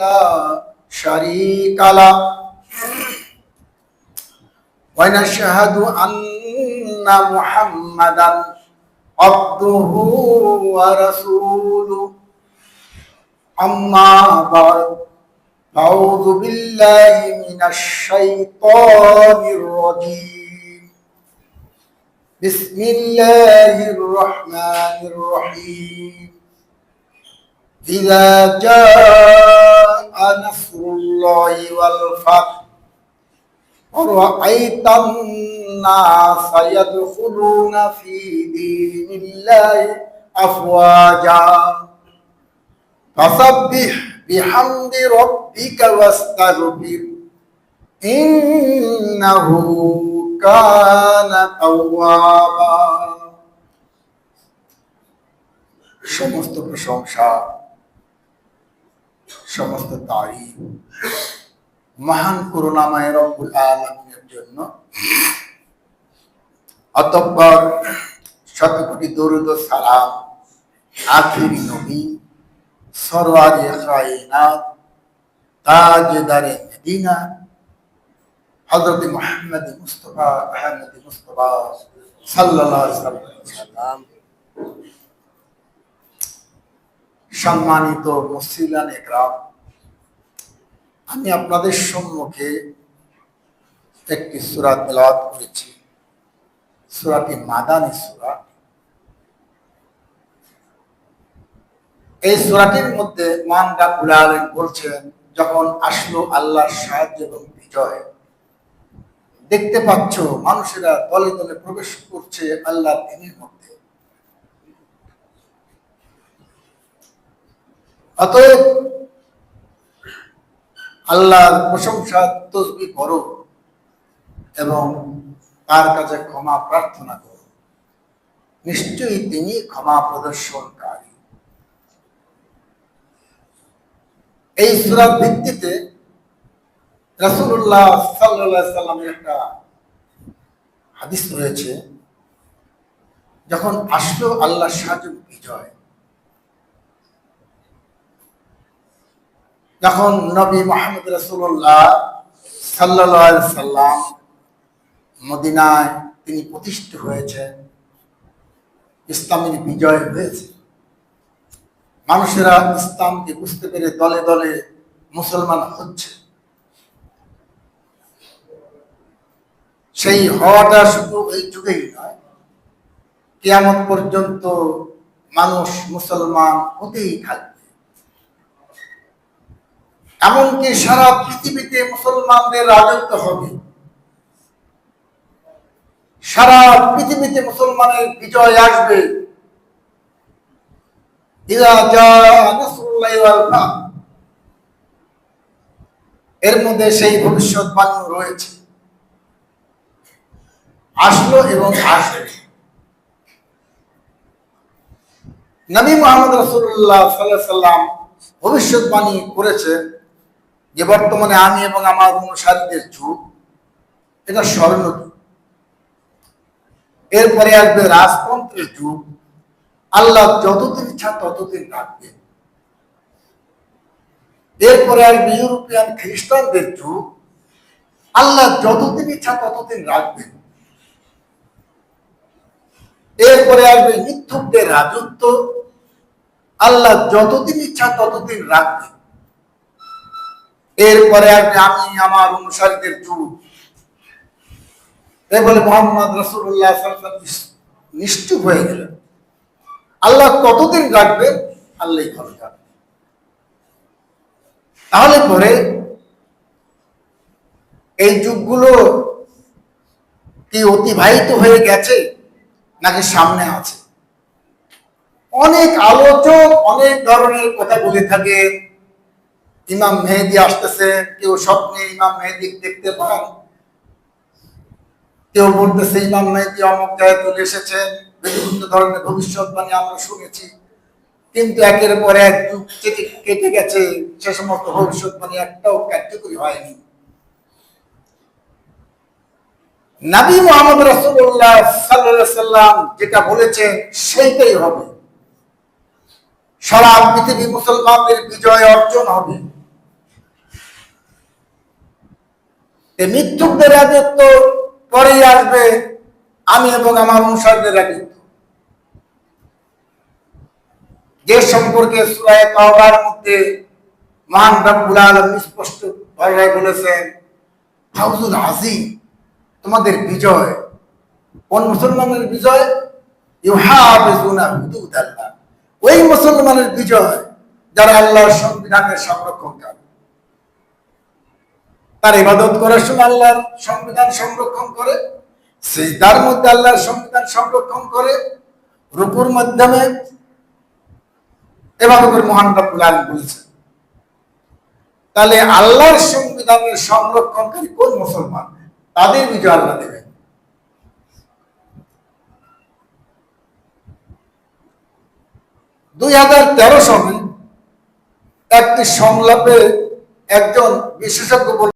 لا شريك له ونشهد أن محمدا عبده ورسوله أما بعد أعوذ بالله من الشيطان الرجيم بسم الله الرحمن الرحيم إذا جاء نصر الله والفتح ورأيت الناس يدخلون في دين الله أفواجا فسبح بحمد ربك واستغفر إنه كان توابا সমস্ত প্রশংসা সমস্ত তারিফ মহান করুণাময় আলমিনের জন্য অতঃপর শত কোটি দরুদ সালাম আখিরি নবী সরওয়ারি কায়নাত, তাজদারে মদিনা, হযরত মুহাম্মদ সম্মানিত আমি আপনাদের সম্মুখে একটি সুরা তেলাওয়াত করেছি। সুরাটি মাদানী সুরা। এই সুরাটির মধ্যে মান রাব্বুল আলামিন বলছেন, যখন আসলো আল্লাহর সাহায্য এবং বিজয়, দেখতে পাচ্ছ মানুষেরা দলে দলে প্রবেশ করছে মধ্যে। অতএব আল্লাহর প্রশংসা, তসবি করো এবং তার কাছে ক্ষমা প্রার্থনা করো। নিশ্চয়ই তিনি ক্ষমা প্রদর্শনকারী। এই সুরার ভিত্তিতে রাসূলুল্লাহ সাল্লাল্লাহু সাল্লামের একটা হাদিস রয়েছে, যখন আসলো আল্লাহ সাহায্য বিজয় যখন নবী মোহাম্মদ রসুল্লাহ সাল্লাহ সাল্লাম মদিনায় তিনি প্রতিষ্ঠিত হয়েছেন, ইসলামের বিজয় হয়েছে। মানুষেরা ইসলামকে বুঝতে পেরে দলে দলে মুসলমান হচ্ছে। সেই হওয়াটা শুধু এই যুগেই নয়, কেয়ামত পর্যন্ত মানুষ মুসলমান হতেই থাকবে। এমনকি সারা পৃথিবীতে মুসলমানদের রাজত্ব হবে। সারা পৃথিবীতে মুসলমানের বিজয় আসবে। এর মধ্যে সেই ভবিষ্যৎবাণী রয়েছে। আসলো এবং আসবে। নবী মোহাম্মদ রসুল্লাহ সাল্লাম ভবিষ্যৎবাণী করেছেন যে বর্তমানে আমি এবং আমার অনুসারীদের যুগ এটা স্বর্ণ এরপরে আসবে রাজতন্ত্রের যুগ আল্লাহ যতদিন ইচ্ছা ততদিন রাখবেন এরপরে আসবে ইউরোপিয়ান খ্রিস্টানদের যুগ আল্লাহ যতদিন ইচ্ছা ততদিন রাখবেন এরপরে আসবে মিথ্যুকদের রাজত্ব। আল্লাহ যতদিন ইচ্ছা ততদিন রাখবেন এরপরে আমি আমার অনুসারীদের এ বলে মোহাম্মদ রসুল্লাহ নিশ্চুপ হয়ে গেলেন। আল্লাহ কতদিন রাখবেন আল্লাহ ভালো জানেন তাহলে পরে এই যুগগুলো কি অতিবাহিত হয়ে গেছে নাকি সামনে আছে? অনেক আলোচক অনেক ধরনের কথা বলে থাকে। ইমাম মেহেদি আসতেছে, কেউ স্বপ্নে ইমাম মেহেদি দেখতে পান। কেউ বলতেছে, ইমাম মেহেদি অমুক জায়গায় চলে এসেছেন বিভিন্ন ধরনের ভবিষ্যৎবাণী আমরা শুনেছি। কিন্তু একের পর এক যুগ কেটে গেছে, সে সমস্ত ভবিষ্যৎবাণী একটাও কার্যকরী হয়নি। নবী মোহাম্মদ রসুল্লাহ সাল্লাম যেটা বলেছেন সেইটাই হবে। সারা পৃথিবী মুসলমানদের বিজয় অর্জন হবে। এই মিথ্যুকদের রাজত্ব পরেই আসবে, আমি এবং আমার অনুসারীদের রাজত্ব। যে সম্পর্কে সুরায় মধ্যে মহান রব্বুল আলামিন স্পষ্ট ভাষায় বলেছেন, ফাউজুল আজিম তোমাদের বিজয়, কোন মুসলমানের বিজয়? ওই মুসলমানের বিজয় যারা আল্লাহর সংবিধানের সংরক্ষণ করে। তার ইবাদত করার সময় আল্লাহর সংবিধান সংরক্ষণ করে, সিজদার মধ্যে আল্লাহর সংবিধান সংরক্ষণ করে, রুকুর মাধ্যমে এভাবে মহান রব্বুল বলেছেন। তাহলে আল্লাহর সংবিধানের সংরক্ষণকারী কোন মুসলমান? তাদের বিজয় আল্লাহ দেবেন। দুই হাজার তেরো সনে একটি সংলাপে একজন বিশেষজ্ঞ